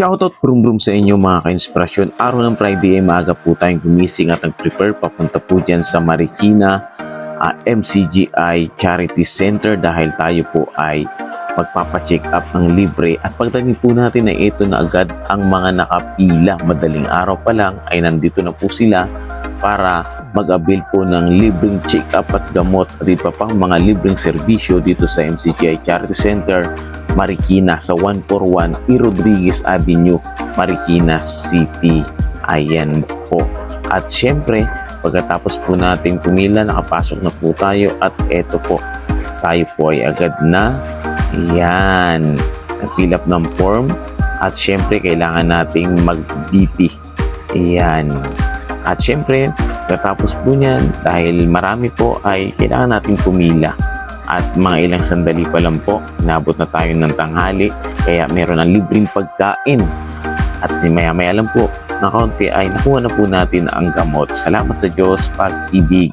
Shoutout brum brum sa inyo mga ka-inspirasyon. Araw ng Friday ay maaga po tayong gumising at nag-prepare papunta po dyan sa Marikina ah, MCGI Charity Center dahil tayo po ay magpapacheck up ng libre. At pagdating po natin ay ito na agad ang mga nakapila. Madaling araw pa lang ay nandito na po sila para mag-avail po ng libreng check-up at gamot at iba pang mga libreng serbisyo dito sa MCGI Charity Center Marikina sa 141 E. Rodriguez Avenue, Marikina City. Ayan po. At syempre, pagkatapos po nating pumila, nakapasok na po tayo at eto po, tayo po ay agad na yan, nag-fill up ng form at syempre kailangan nating mag-BP. Yan. At syempre, pagkatapos po niyan, dahil marami po ay kailangan nating pumila at mga ilang sandali pa lang po, nabot na tayo ng tanghali, kaya meron ng libreng pagkain. At maya-maya lang po, na kaunti ay nakuha na po natin ang gamot. Salamat sa Diyos, pag-ibig.